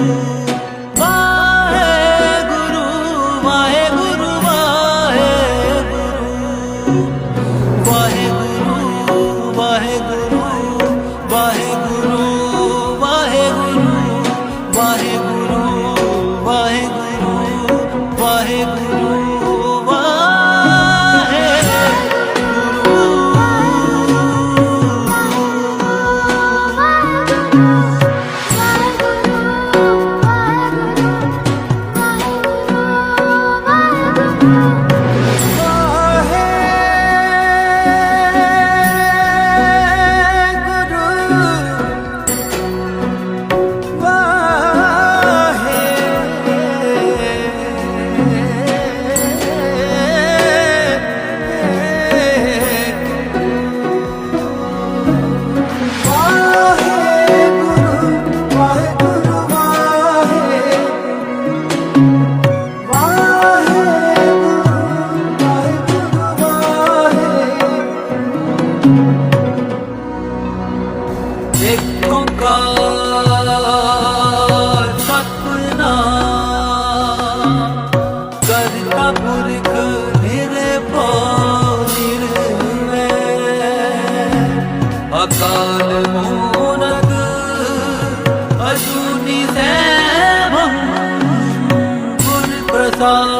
Música Bhuni Se Bhuni Prasad